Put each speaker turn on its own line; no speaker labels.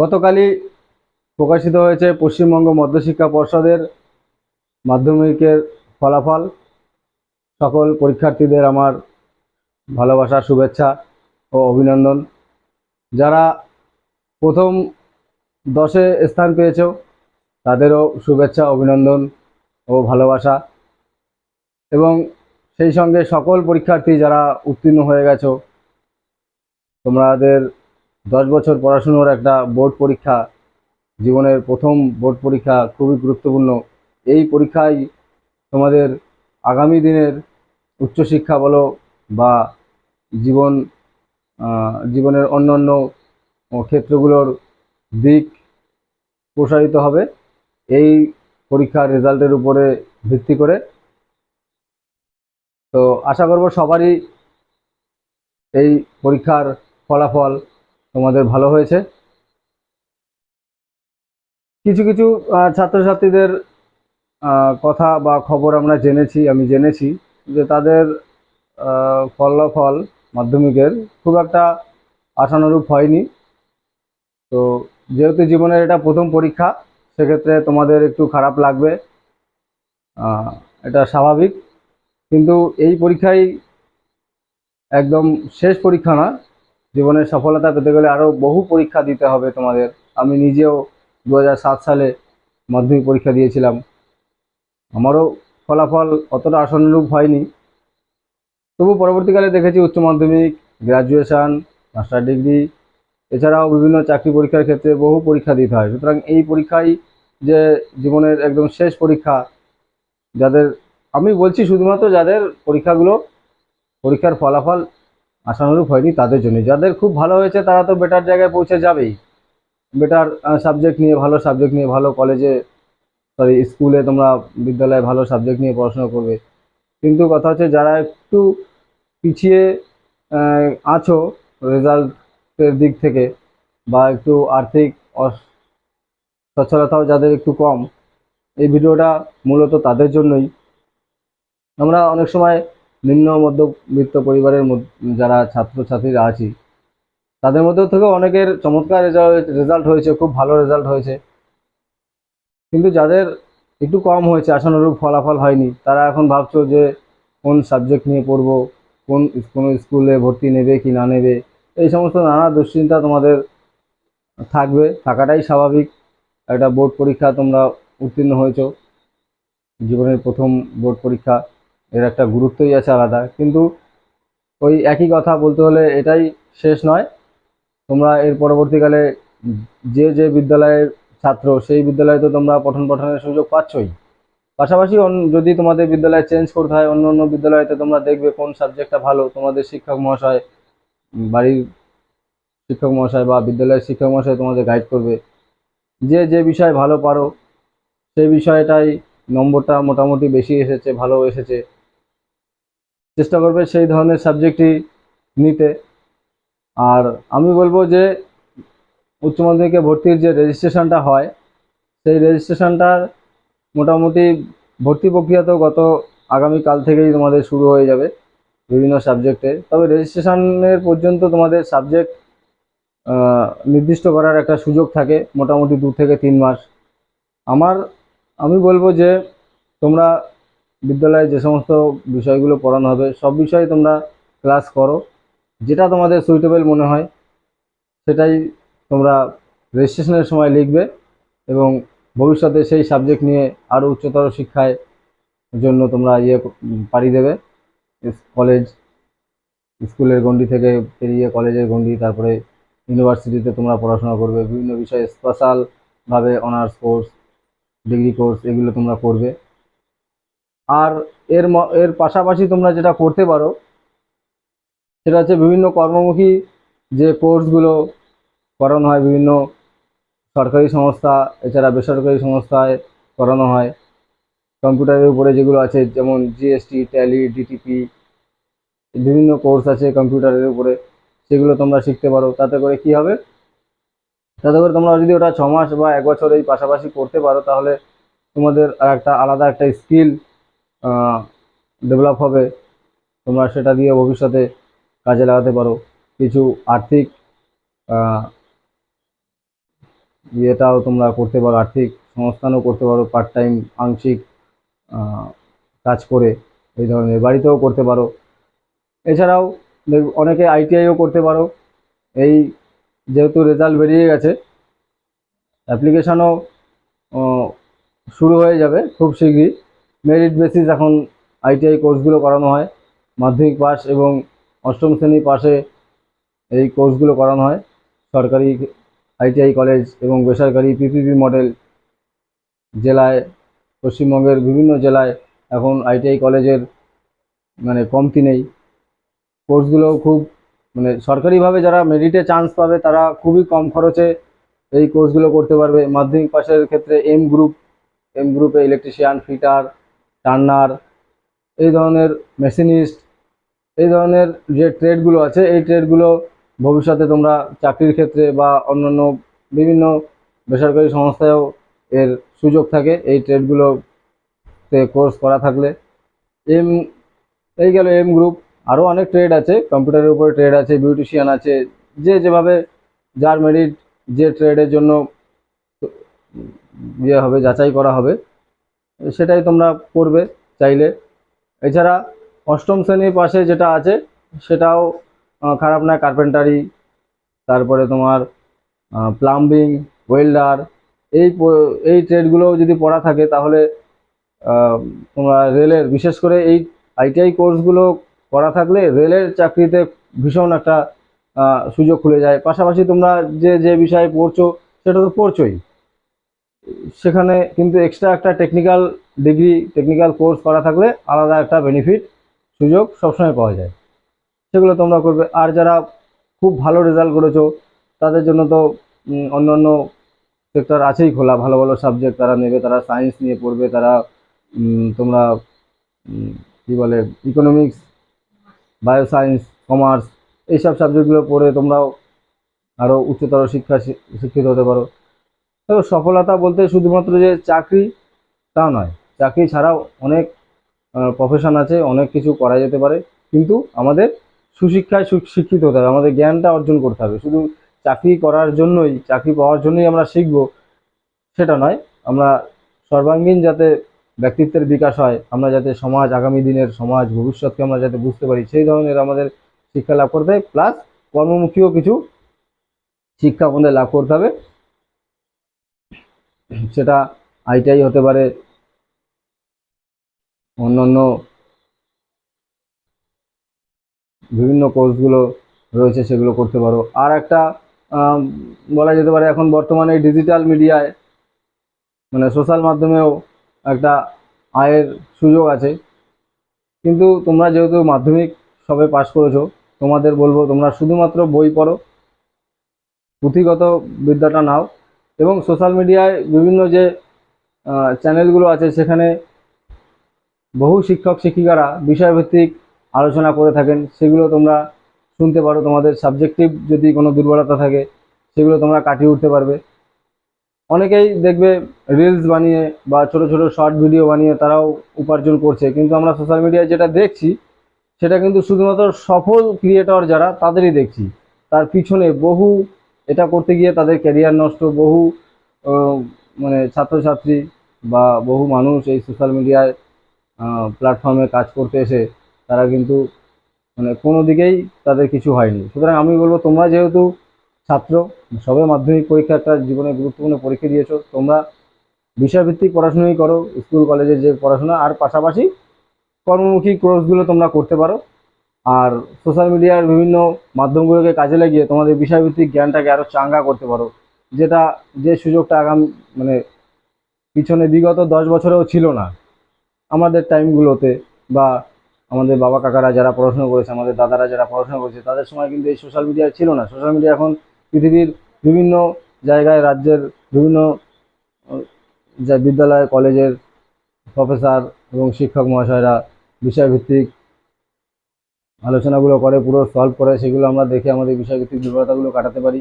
গতকালই প্রকাশিত হয়েছে পশ্চিমবঙ্গ মধ্যশিক্ষা পর্ষদের মাধ্যমিকের ফলাফল। সকল পরীক্ষার্থীদের আমার ভালোবাসা, শুভেচ্ছা ও অভিনন্দন। যারা প্রথম দশে স্থান পেয়েছ, তাদেরও শুভেচ্ছা, অভিনন্দন ও ভালোবাসা। এবং সেই সঙ্গে সকল পরীক্ষার্থী যারা উত্তীর্ণ হয়ে গেছো, তোমাদের দশ বছর পড়াশুনোর একটা বোর্ড পরীক্ষা, জীবনের প্রথম বোর্ড পরীক্ষা খুবই গুরুত্বপূর্ণ। এই পরীক্ষায় তোমাদের আগামী দিনের উচ্চশিক্ষা বলো বা জীবন জীবনের অন্যান্য ক্ষেত্রগুলোর দিক প্রসারিত হবে, এই পরীক্ষার রেজাল্টের উপরে ভিত্তি করে। তো আশা করব সবারই এই পরীক্ষার ফলাফল তোমাদের ভালো হয়েছে। কিছু কিছু ছাত্রছাত্রীদের কথা বা খবর আমরা জেনেছি, আমি জেনেছি যে তাদের ফলাফল মাধ্যমিকের খুব একটা আশানুরূপ হয়নি। তো যেহেতু জীবনের এটা প্রথম পরীক্ষা, সেক্ষেত্রে তোমাদের একটু খারাপ লাগবে এটা স্বাভাবিক। কিন্তু এই পরীক্ষাই একদম শেষ পরীক্ষা না জীবনের সফলতা পেতে গেলে আরও বহু পরীক্ষা দিতে হবে তোমাদের। আমি নিজেও দু হাজার সাত সালে মাধ্যমিক পরীক্ষা দিয়েছিলাম। আমারও ফলাফল অতটা আশানুরূপ হয়নি। তবু পরবর্তীকালে দেখেছি উচ্চ মাধ্যমিক গ্র্যাজুয়েশন মাস্টার ডিগ্রি, এছাড়াও বিভিন্ন চাকরি পরীক্ষার ক্ষেত্রে বহু পরীক্ষা দিতে হয়। সুতরাং এই পরীক্ষাই যে জীবনের একদম শেষ পরীক্ষা, যাদের আমি বলছি শুধুমাত্র যাদের পরীক্ষাগুলো, পরীক্ষার ফলাফল আশানুরূপ হয়নি তাদের জন্য। যাদের খুব ভালো হয়েছে, তারা তো বেটার জায়গায় পৌঁছে যাবেই। বেটার সাবজেক্ট নিয়ে ভালো সাবজেক্ট নিয়ে ভালো কলেজে সরি স্কুলে তোমরা বিদ্যালয়ে ভালো সাবজেক্ট নিয়ে পড়াশোনা করবে। কিন্তু কথা হচ্ছে, যারা একটু পিছিয়ে আছো রেজাল্টের দিক থেকে বা একটু আর্থিক সচ্ছলতাও যাদের একটু কম, এই ভিডিওটা মূলত তাদের জন্যই। আমরা অনেক সময় নিম্ন মধ্যবিত্ত পরিবারের যারা ছাত্রছাত্রীরা আছি, তাদের মধ্যে থেকে অনেকের চমৎকার রেজাল্ট রেজাল্ট হয়েছে, খুব ভালো রেজাল্ট হয়েছে। কিন্তু যাদের একটু কম হয়েছে, আশানুরূপ ফলাফল হয়নি, তারা এখন ভাবছ যে কোন সাবজেক্ট নিয়ে পড়ব, কোন কোনো স্কুলে ভর্তি নেবে কি না নেবে, এই সমস্ত নানা দুশ্চিন্তা তোমাদের থাকবে। থাকাটাই স্বাভাবিক। একটা বোর্ড পরীক্ষা তোমরা উত্তীর্ণ হয়েছো। জীবনের প্রথম বোর্ড পরীক্ষা। এর একটা গুরুত্বই আছে আলাদা। কিন্তু ওই একই কথা বলতে হলে এটাই শেষ নয়। তোমরা এর পরবর্তীকালে যে যে বিদ্যালয়ের ছাত্র, সেই বিদ্যালয়ে তো তোমরা পঠন পাঠনের সুযোগ পাচ্ছই। পাশাপাশি যদি তোমাদের বিদ্যালয় চেঞ্জ করতে হয়, অন্য অন্য বিদ্যালয়তে তোমরা দেখবে কোন সাবজেক্টটা ভালো। তোমাদের শিক্ষক মহাশয়, বাড়ির শিক্ষক মহাশয় বা বিদ্যালয়ের শিক্ষক মহাশয় তোমাদের গাইড করবে। যে যে বিষয় ভালো পারো, সেই বিষয়টাই নম্বরটা মোটামুটি বেশি এসেছে, ভালো এসেছে। চেষ্টা করবে সেই ধরনের সাবজেক্টই নিতে। আর আমি বলব যে, উচ্চ মাধ্যমিকে ভর্তির যে রেজিস্ট্রেশনটা হয়, সেই রেজিস্ট্রেশনটার মোটামুটি ভর্তি প্রক্রিয়া তো গত আগামীকাল থেকেই তোমাদের শুরু হয়ে যাবে বিভিন্ন সাবজেক্টে তবে রেজিস্ট্রেশনের পর্যন্ত তোমাদের সাবজেক্ট নির্দিষ্ট করার একটা সুযোগ থাকে, মোটামুটি দু থেকে তিন মাস। আমার, আমি বলব যে, তোমরা বিদ্যালয়ে যে সমস্ত বিষয়গুলো পড়ানো হবে, সব বিষয়ে তোমরা ক্লাস করো। যেটা তোমাদের সুইটেবল মনে হয়, সেটাই তোমরা রেজিস্ট্রেশনের সময় লিখবে এবং ভবিষ্যতে সেই সাবজেক্ট নিয়ে আরও উচ্চতর শিক্ষায় জন্য তোমরা ইয়ে পাড়ি দেবে। কলেজ স্কুলের গণ্ডি থেকে পেরিয়ে কলেজের গণ্ডি, তারপরে ইউনিভার্সিটিতে তোমরা পড়াশোনা করবে। বিভিন্ন বিষয়ে স্পেশালভাবে অনার্স কোর্স ডিগ্রি কোর্স এগুলো তোমরা করবে। আর এর এর পাশাপাশি তোমরা যেটা করতে পারো, সেটা হচ্ছে বিভিন্ন কর্মমুখী যে কোর্সগুলো করানো হয়, বিভিন্ন সরকারি সংস্থা, এছাড়া বেসরকারি সংস্থায় করানো হয়। কম্পিউটারের উপরে যেগুলো আছে, যেমন জিএসটি ট্যালি ডিটিপি বিভিন্ন কোর্স আছে কম্পিউটারের উপরে, সেগুলো তোমরা শিখতে পারো। তাতে করে কি হবে? তাতে করে তোমরা যদি ওটা ছ মাস বা এক বছর এই পাশাপাশি করতে পারো, তাহলে তোমাদের একটা আলাদা একটা স্কিল ডেভেলপ হবে, তোমরা সেটা দিয়ে ভবিষ্যতে কাজে লাগাতে পারো। কিছু আর্থিক ইয়েটাও তোমরা করতে পারো, আর্থিক সংস্থানও করতে পারো পার্ট টাইম আংশিক কাজ করে এই ধরনের বাড়িতেও করতে পারো। এছাড়াও অনেকে আইটিআইও করতে পারো। এই যেহেতু রেজাল্ট বেরিয়ে গেছে অ্যাপ্লিকেশনও শুরু হয়ে যাবে খুব শীঘ্রই। মেরিট বেসিস এখন আইটিআই কোর্সগুলো করানো হয়। মাধ্যমিক পাস এবং অষ্টম শ্রেণি পাশে এই কোর্সগুলো করানো হয়। সরকারি আইটিআই কলেজ এবং বেসরকারি পিপিপি মডেল জেলায়, পশ্চিমবঙ্গের বিভিন্ন জেলায় এখন আইটিআই কলেজের মানে কমতি নেই। কোর্সগুলো খুব মানে সরকারিভাবে যারা মেরিটে চান্স পাবে, তারা খুবই কম খরচে এই কোর্সগুলো করতে পারবে। মাধ্যমিক পাশের ক্ষেত্রে এম গ্রুপ এম গ্রুপে ইলেকট্রিশিয়ান ফিটার টার্নার এই ধরনের মেশিনিস্ট, এই ধরনের যে ট্রেডগুলো আছে, এই ট্রেডগুলো ভবিষ্যতে তোমরা চাকরির ক্ষেত্রে বা অন্যান্য বিভিন্ন বেসরকারি সংস্থায়ও এর সুযোগ থাকে। এই ট্রেডগুলোতে কোর্স করা থাকলে। এম এই গেল এম গ্রুপ আরও অনেক ট্রেড আছে। কম্পিউটারের উপরে ট্রেড আছে বিউটিশিয়ান আছে, যে যেভাবে যার মেরিট যে ট্রেডের জন্য ইয়ে হবে, যাচাই করা হবে। সেটাই তোমরা করবে চাইলে। এছাড়া অষ্টম শ্রেণির পাশে যেটা আছে, সেটাও খারাপ না কার্পেন্টারি তারপরে তোমার প্লাম্বিং ওয়েল্ডার এই এই ট্রেডগুলো যদি পড়া থাকে তাহলে তোমরা রেলের, বিশেষ করে এই আইটিআই কোর্সগুলো করা থাকলে রেলের চাকরিতে ভীষণ একটা সুযোগ খুলে যায়। পাশাপাশি তোমরা যে যে বিষয়ে পড়ছো, সেটা তো পড়ছোই। সেখানে কিন্তু এক্সট্রা একটা টেকনিক্যাল ডিগ্রি টেকনিক্যাল কোর্স করা থাকলে আলাদা একটা বেনিফিট সুযোগ সবসময় পাওয়া যায়। সেগুলো তোমরা করবে। আর যারা খুব ভালো রেজাল্ট করেছ তাদের জন্য তো উম, অন্যান্য সেক্টর আছেই খোলা। ভালো ভালো সাবজেক্ট তারা নেবে তারা সায়েন্স নিয়ে পড়বে তারা তোমরা কী বলে ইকোনমিক্স বায়ো সায়েন্স কমার্স এইসব সাবজেক্টগুলো পড়ে তোমরাও আরও উচ্চতর শিক্ষা শিক্ষিত হতে পারো। দেখো সফলতা বলতে শুধুমাত্র যে চাকরি তা নয়, চাকরি ছাড়াও অনেক প্রফেশন আছে, অনেক কিছু করা যেতে পারে। কিন্তু আমাদের সুশিক্ষায় শিক্ষিত হতে হবে, আমাদের জ্ঞানটা অর্জন করতে হবে। শুধু চাকরি করার জন্যই, চাকরি পাওয়ার জন্যই আমরা শিখব, সেটা নয়, আমরা সর্বাঙ্গীন যাতে ব্যক্তিত্বের বিকাশ হয়, আমরা যাতে সমাজ, আগামী দিনের সমাজ, ভবিষ্যৎকে আমরা যাতে বুঝতে পারি, সেই ধরনের আমাদের শিক্ষা লাভ করতে প্লাস কর্মমুখীও কিছু শিক্ষা আমাদের লাভ করতে হবে। সেটা আইটিআই হতে পারে, অন্যান্য বিভিন্ন কোর্সগুলো রয়েছে, সেগুলো করতে পারো। আর একটা বলা যেতে পারে এখন বর্তমানে ডিজিটাল মিডিয়ায় মানে সোশ্যাল মাধ্যমেও একটা আয়ের সুযোগ আছে। কিন্তু তোমরা যেহেতু মাধ্যমিক সবে পাশ করেছ, তোমাদের বলব তোমরা শুধুমাত্র বই পড়ো, পুঁথিগত বিদ্যাটা নাও। এবং সোশ্যাল মিডিয়ায় বিভিন্ন যে চ্যানেলগুলো আছে, সেখানে বহু শিক্ষক, শিক্ষিকারা বিষয়ভিত্তিক আলোচনা করে থাকেন। সেগুলো তোমরা শুনতে পারো। তোমাদের সাবজেক্টিভ যদি কোনো দুর্বলতা থাকে, সেগুলো তোমরা কাটিয়ে উঠতে পারবে। অনেকেই দেখবে রিলস বানিয়ে বা ছোট ছোট শর্ট ভিডিও বানিয়ে তারাও উপার্জন করছে। কিন্তু আমরা সোশ্যাল মিডিয়ায় যেটা দেখছি, সেটা কিন্তু শুধুমাত্র সফল ক্রিয়েটর যারা, তাদেরই দেখছি। তার পিছনে বহু এটা করতে গিয়ে তাদের ক্যারিয়ার নষ্ট বহু মানে ছাত্রছাত্রী বা বহু মানুষ এই সোশ্যাল মিডিয়ায় প্ল্যাটফর্মে কাজ করতে এসে তারা কিন্তু মানে কোনো দিকেই তাদের কিছু হয়নি। সুতরাং আমি বলব, তোমরা যেহেতু ছাত্র, সবে মাধ্যমিক পরীক্ষা একটা জীবনে গুরুত্বপূর্ণ পরীক্ষা দিয়েছ, তোমরা বিষয়ভিত্তিক পড়াশোনাই করো স্কুল কলেজের যে পড়াশোনা, আর পাশাপাশি কর্মমুখী কোর্সগুলো তোমরা করতে পারো। আর সোশ্যাল মিডিয়ার বিভিন্ন মাধ্যমগুলোকে কাজে লাগিয়ে তোমাদের বিষয়ভিত্তিক জ্ঞানটাকে আরও চাঙ্গা করতে পারো। যেটা, যে সুযোগটা আগাম মানে পিছনে বিগত দশ বছরেও ছিল না। আমাদের টাইমগুলোতে বা আমাদের বাবা কাকারা যারা পড়াশোনা করেছে, আমাদের দাদারা যারা পড়াশোনা করেছে, তাদের সময় কিন্তু এই সোশ্যাল মিডিয়া ছিল না। সোশ্যাল মিডিয়া এখন পৃথিবীর বিভিন্ন জায়গায়, রাজ্যের বিভিন্ন বিদ্যালয়, কলেজের প্রফেসর এবং শিক্ষক মহাশয়রা বিষয়ভিত্তিক আলোচনাগুলো করে পুরো সলভ করে সেগুলো আমরা দেখে আমাদের বিষয়ভিত্তিক দুর্বলতাগুলো কাটাতে পারি।